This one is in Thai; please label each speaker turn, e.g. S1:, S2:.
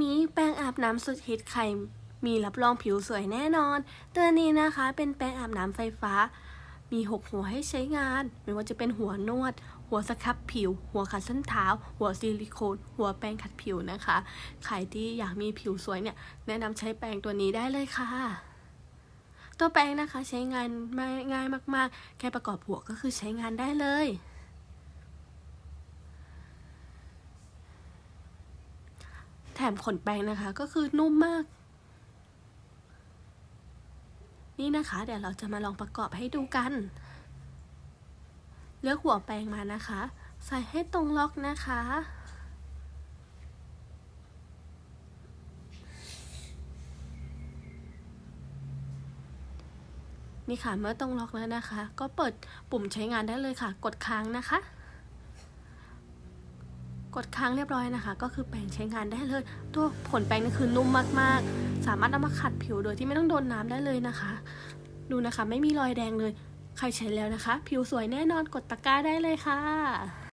S1: มิแป้งอาบน้ำสุดฮิตใครมีรับรองผิวสวยแน่นอน ตัวนี้นะคะเป็นแป้งอาบน้ำไฟฟ้า มีหกหัวให้ใช้งาน ไม่ว่าจะเป็นหัวนวด หัวสครับผิว หัวขัดส้นเท้า หัวซิลิโคน หัวแป้งขัดผิวนะคะ ใครที่อยากมีผิวสวยเนี่ย แนะนำใช้แป้งตัวนี้ได้เลยค่ะ ตัวแป้งนะคะใช้งานง่ายมากๆ แค่ประกอบหัวก็คือใช้งานได้เลย แถ มขนแปรงนะคะ ก็คือนุ่มมาก นี่นะคะ เดี๋ยวเราจะมาลองประกอบให้ดูกัน เลือกหัวแปรงมานะคะ ใส่ให้ตรงล็อกนะคะนี่ค่ะเมื่อตรงล็อกแล้วนะคะ ก็เปิดปุ่มใช้งานได้เลยค่ะ กดค้างนะคะ ดค้างเรียบร้อยนะคะ ก็คือแปรงใช้งานได้เลย ตัวผลแปรงนี่คือนุ่มมากๆ สามารถเอามาขัดผิวโดยที่ไม่ต้องโดนน้ำได้เลยนะคะ ดูนะคะไม่มีรอยแดงเลย ใครใช้แล้วนะคะ ผิวสวยแน่นอนกดตะกร้าได้เลยค่ะ